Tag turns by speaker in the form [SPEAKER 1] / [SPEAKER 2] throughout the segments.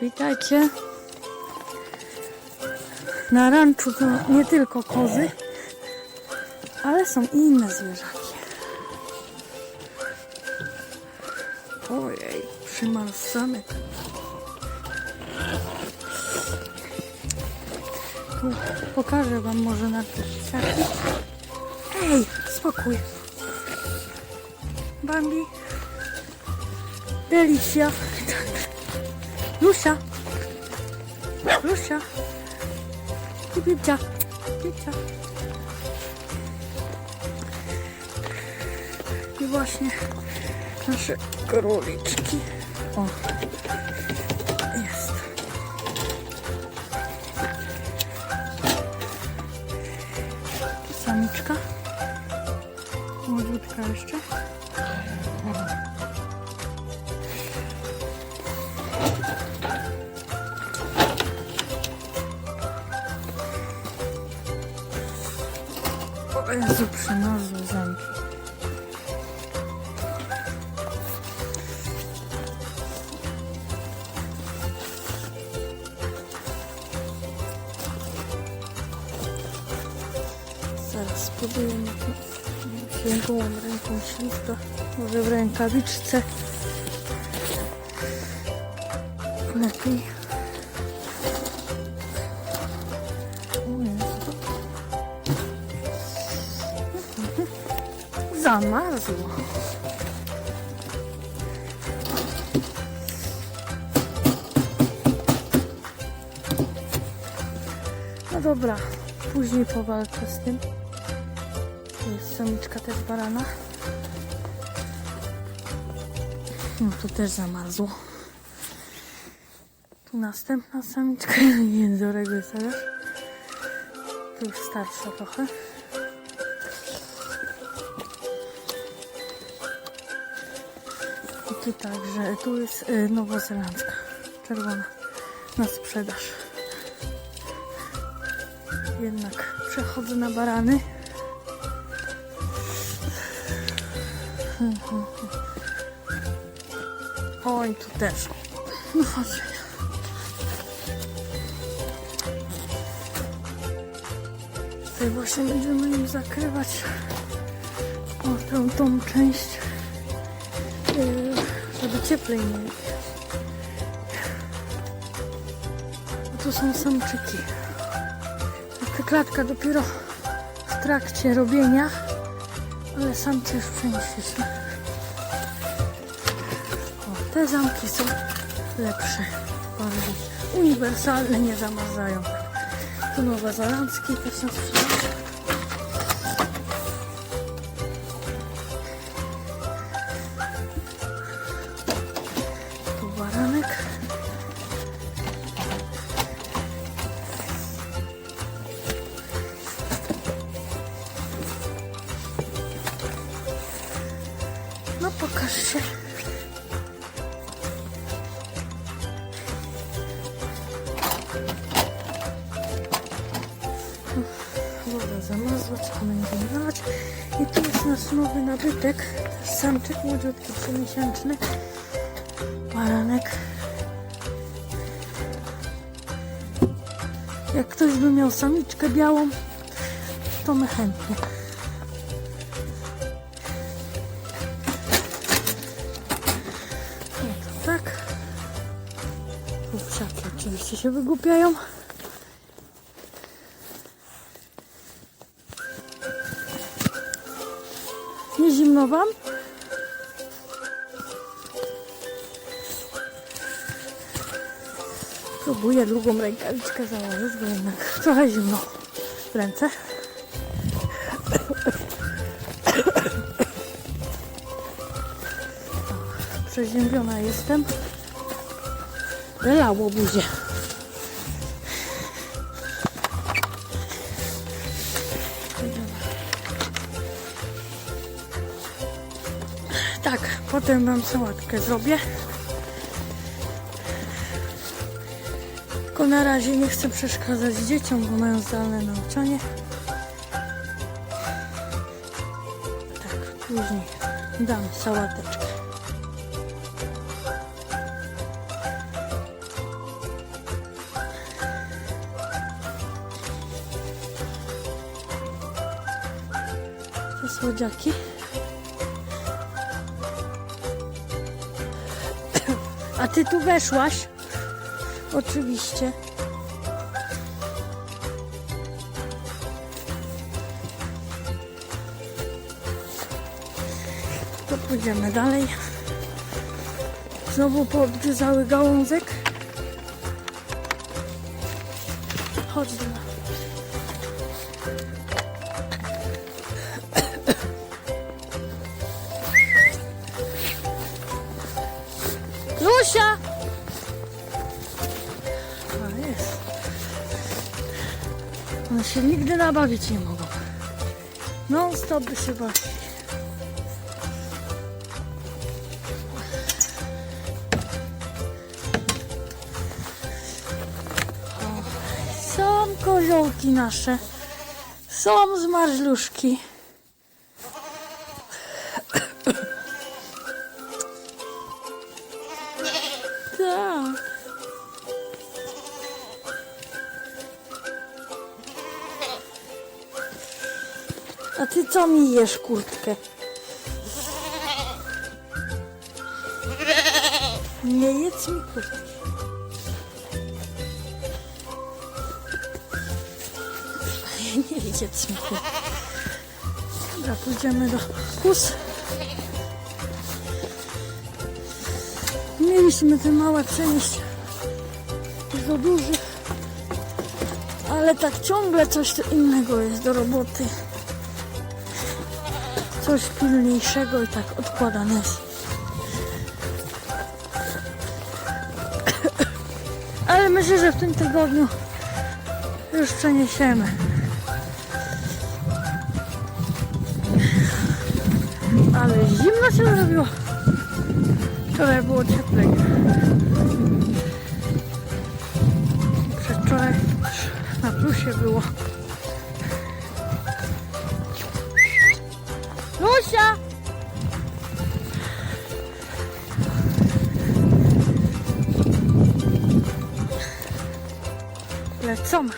[SPEAKER 1] Witajcie. Na ranczu to nie tylko kozy, ale są i inne zwierzaki. Ojej, przymarzamy. Tu pokażę wam może na kwiatki. Ej, spokój. Bambi. Delicja. Lusia. Lusia. Bibcia. Bibcia. I właśnie nasze króliczki. O. spróbuję wziętą ręką śliwka. Może w rękawiczce. Lepiej. Zamarzło. No dobra, później powalczę z tym. Tu jest samiczka też barana. No to też zamarzło. Tu następna samiczka, jęzorek weselesz. Tu już starsza trochę. I tu także, tu jest y, nowozelandzka, czerwona, na sprzedaż. Jednak przechodzę na barany. Oj, tu też. No chodź. Tutaj właśnie będziemy im zakrywać o, tą, tą część, yy, żeby cieplej mieli. Tu są samczyki. Ta klatka dopiero w trakcie robienia, ale samce już przenieśliśmy. Te zamki są lepsze, bardziej uniwersalne, nie zamarzają. Tu nowozelandzkie też są sprzedaż. Samczyk młodziutki, trzymiesięczny. Baranek. Jak ktoś by miał samiczkę białą, to my chętnie. No tak. Kurczaki oczywiście się wygłupiają. Nie zimno wam? Próbuję drugą rękawiczkę założyć, bo jednak trochę zimno w ręce. Przeziębiona jestem. Wylało buzię. Tak, potem wam sałatkę zrobię. na razie nie chcę przeszkadzać dzieciom, bo mają zdalne nauczanie. Tak, później dam sałateczkę. To słodziaki. A ty tu weszłaś? Oczywiście. To pójdziemy dalej. Znowu podgryzały gałązek. Chodź do nas. Się nigdy nabawić nie mogą. No, stop by się bawili. Są koziołki nasze. Są zmarzluszki. Co mi jesz kurtkę? Nie jedz mi kurtki. Nie jedz mi kurtki. Dobra, pójdziemy do kus. Mieliśmy te małe przenieść do dużych, ale tak ciągle coś innego jest do roboty. Coś pilniejszego i tak odkładane jest. Ale myślę, że w tym tygodniu już przeniesiemy. Ale zimno się zrobiło. Wczoraj było cieplej. Przedwczoraj na plusie było. Lusia! Lecą.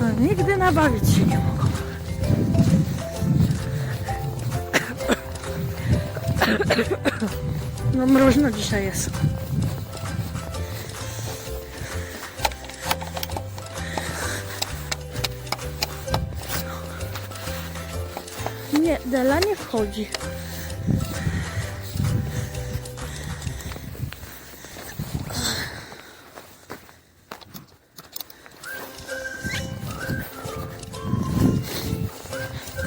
[SPEAKER 1] No, nigdy nabawić się nie mogą. No mroźno dzisiaj jest. Nie, Dela nie wchodzi.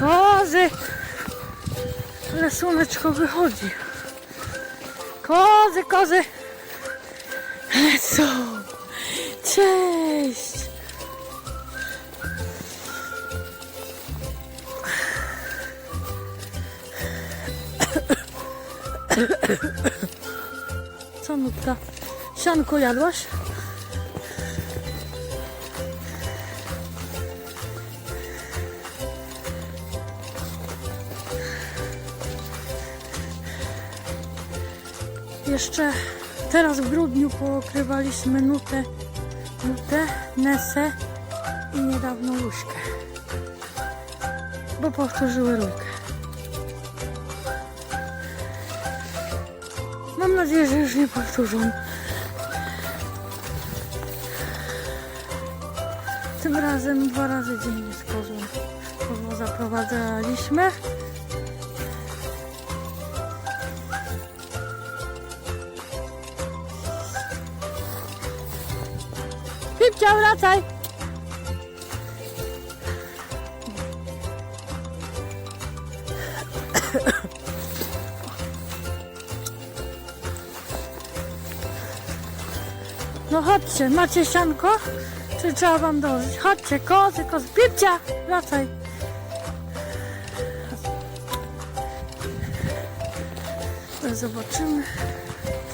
[SPEAKER 1] Kozy! Ale słoneczko wychodzi. Kozy, kozy! Co nutka? Sianko jadłaś? Jeszcze teraz w grudniu pokrywaliśmy nutę, nutę, nesę i niedawno łuśkę. Bo powtórzyły rójkę. Nadzieję, że już nie powtórzą. Tym razem dwa razy dziennie z kozą. Kozło zaprowadzaliśmy. Pipcia, wracaj! Chodźcie, macie sianko? Czy trzeba wam dołożyć? Chodźcie, kozy, kozy. Pipcia, wracaj. Zobaczymy,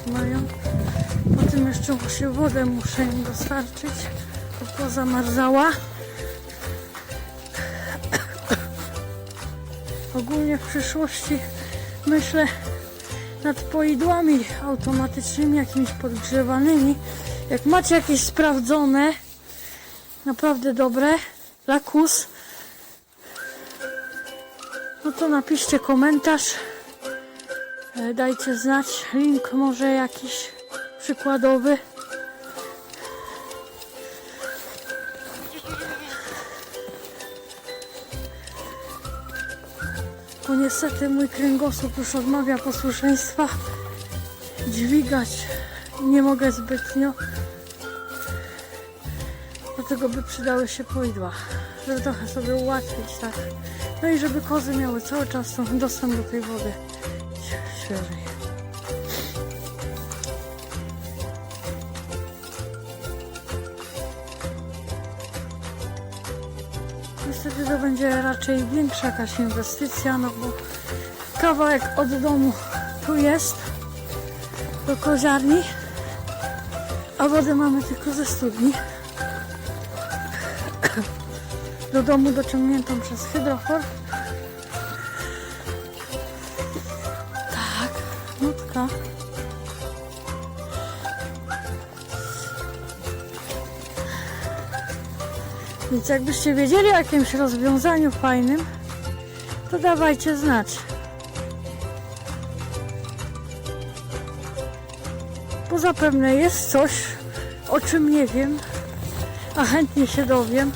[SPEAKER 1] czy mają. Potem jeszcze się wodę muszę im dostarczyć, bo pozamarzała. Ogólnie w przyszłości myślę nad poidłami automatycznymi, jakimiś podgrzewanymi. Jak macie jakieś sprawdzone, naprawdę dobre, lakus, no to napiszcie komentarz. E, Dajcie znać link może jakiś przykładowy. Niestety mój kręgosłup już odmawia posłuszeństwa. Dźwigać nie mogę zbytnio. Dlatego by przydały się poidła, żeby trochę sobie ułatwić, tak. No i żeby kozy miały cały czas dostęp do tej wody świeżej. Niestety to będzie raczej większa jakaś inwestycja, no bo kawałek od domu tu jest do koziarni, a wodę mamy tylko ze studni. Do domu dociągniętą przez hydrofor. Tak, nutka. Więc jakbyście wiedzieli o jakimś rozwiązaniu fajnym, to dawajcie znać. Bo zapewne jest coś, o czym nie wiem, a chętnie się dowiem.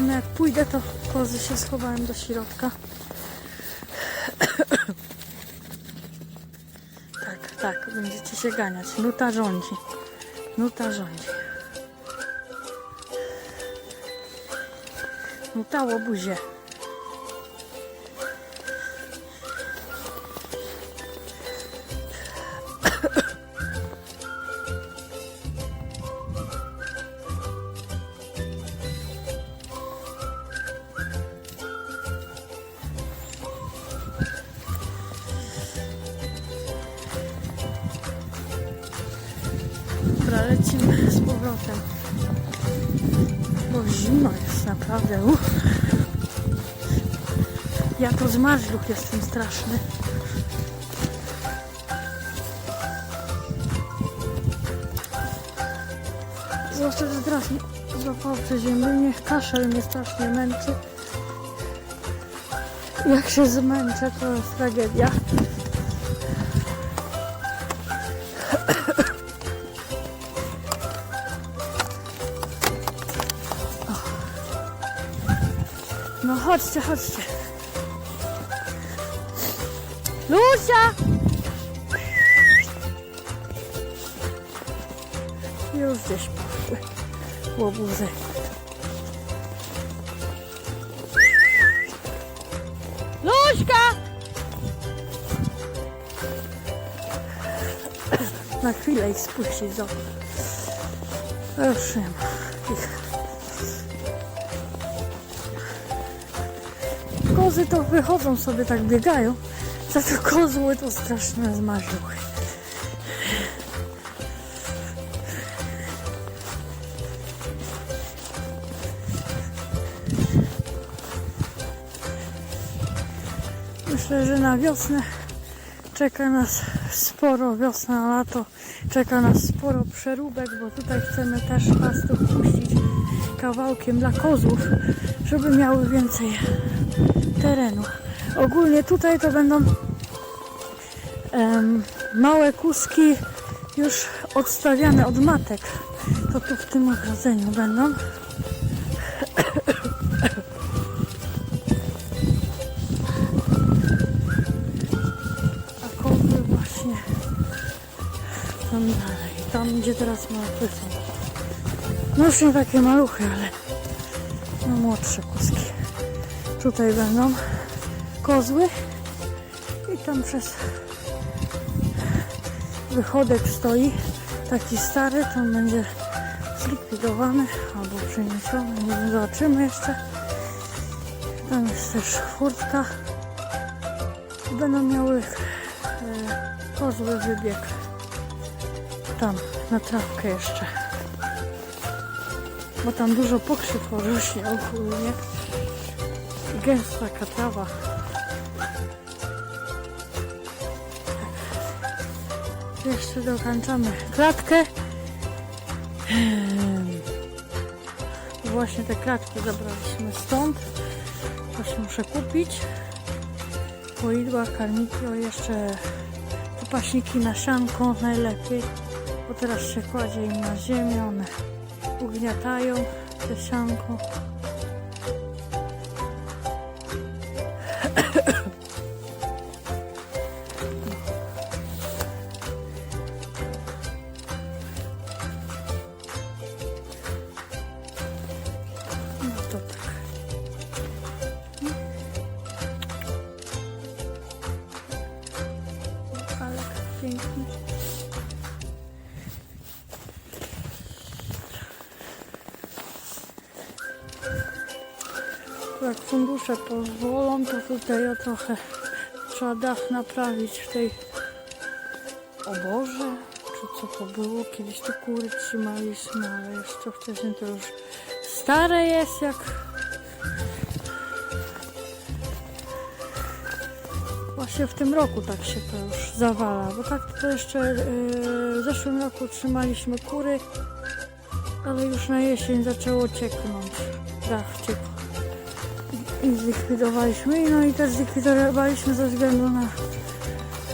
[SPEAKER 1] Zapewne jak pójdę, to kozy się schowałem do środka. Tak, tak, będziecie się ganiać. Nuta rządzi. Nuta rządzi. Nuta łobuzie. Jest naprawdę. Uff. Ja to zmarzluch jestem straszny. Zwłaszcza, że teraz mnie złapało przeziębienie. Kaszel mnie strasznie męczy. Jak się zmęczę, to jest tragedia. Chodźcie, chodźcie. Lucia! Już gdzieś poszły łobuzy. Luśka! Na chwilę ich spuścić z. Już nie ma. Kozy to wychodzą sobie, tak biegają. Za to kozły to straszne zmarzły. Myślę, że na wiosnę czeka nas sporo, wiosna, lato, czeka nas sporo przeróbek, bo tutaj chcemy też pastów puścić kawałkiem dla kozłów, żeby miały więcej terenu. Ogólnie tutaj to będą em, małe kuski już odstawiane od matek. To tu w tym ogrodzeniu będą. A kozy właśnie tam dalej. Tam gdzie teraz małpy są. No już nie takie maluchy, ale no młodsze kuski. Tutaj będą kozły i tam przez wychodek stoi, taki stary, on będzie zlikwidowany albo przeniesiony, nie wiem, zobaczymy jeszcze. Tam jest też furtka. Będą miały e, kozły wybieg. Tam, na trawkę jeszcze. Bo tam dużo pokrzyw rośnie ogólnie. Gęsta. Tak. Jeszcze dokończamy klatkę. Właśnie te klatki zabraliśmy stąd. Coś muszę kupić. Poidła, karniki, o jeszcze te paśniki na sianko najlepiej. Bo teraz się kładzie im na ziemię, one ugniatają te sianko. Jak fundusze pozwolą, to tutaj o trochę trzeba dach naprawić w tej oborze, czy co to było. Kiedyś tu kury trzymaliśmy, ale jeszcze wcześniej to już stare jest jak Właśnie w tym roku tak się to już zawala, bo tak to jeszcze yy, w zeszłym roku trzymaliśmy kury, ale już na jesień zaczęło cieknąć, dach ciekł. I zlikwidowaliśmy, no i też zlikwidowaliśmy ze względu na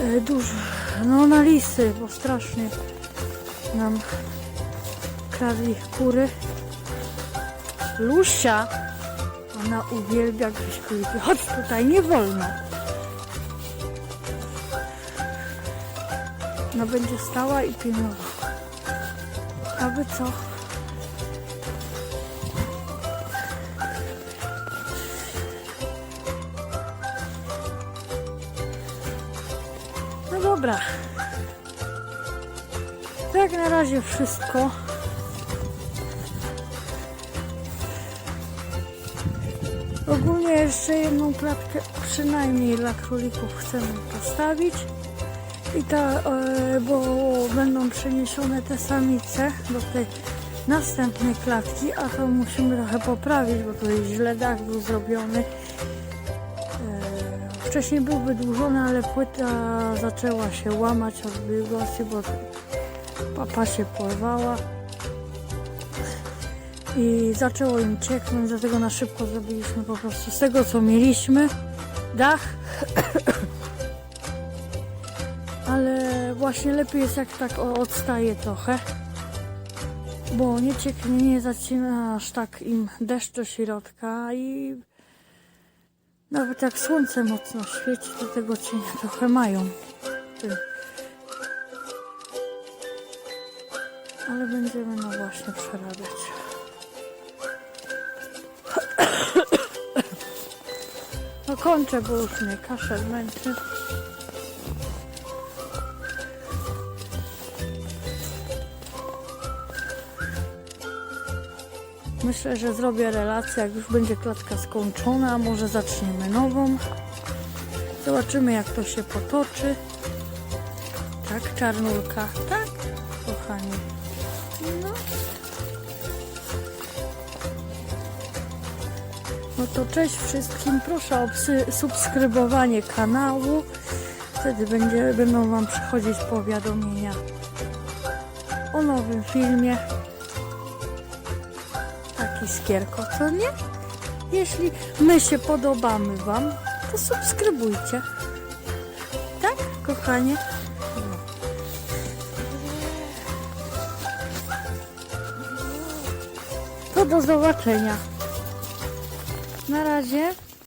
[SPEAKER 1] yy, dużo, no na lisy, bo strasznie nam kradli kury. Lusia, ona uwielbia gdzieś króliki. Chodź tutaj, nie wolno. No będzie stała i pilnowała. Aby co? Dobra. To jak na razie wszystko. Ogólnie jeszcze jedną klatkę przynajmniej dla królików chcemy postawić. I ta, e, bo będą przeniesione te samice do tej następnej klatki, a to musimy trochę poprawić, bo jest źle dach był zrobiony. Wcześniej był wydłużony, ale płyta zaczęła się łamać od wilgoci, bo papa się porwała. I zaczęło im cieknąć, dlatego na szybko zrobiliśmy po prostu z tego co mieliśmy. Dach. Ale właśnie lepiej jest jak tak odstaje trochę, bo nie cieknie, nie zacina aż tak im deszcz do środka i nawet jak słońce mocno świeci, to tego cienia trochę mają. Ale będziemy no właśnie przerabiać. No kończę, bo już mnie kaszel męczy. Myślę, że zrobię relację, jak już będzie klatka skończona, może zaczniemy nową. Zobaczymy, jak to się potoczy. Tak, czarnulka. Tak, kochani. No. No to cześć wszystkim. Proszę o subskrybowanie kanału. Wtedy będzie, będą Wam przychodzić powiadomienia o nowym filmie taki skierko, co nie? Jeśli my się podobamy Wam, to subskrybujcie. Tak, kochanie? To do zobaczenia. Na razie.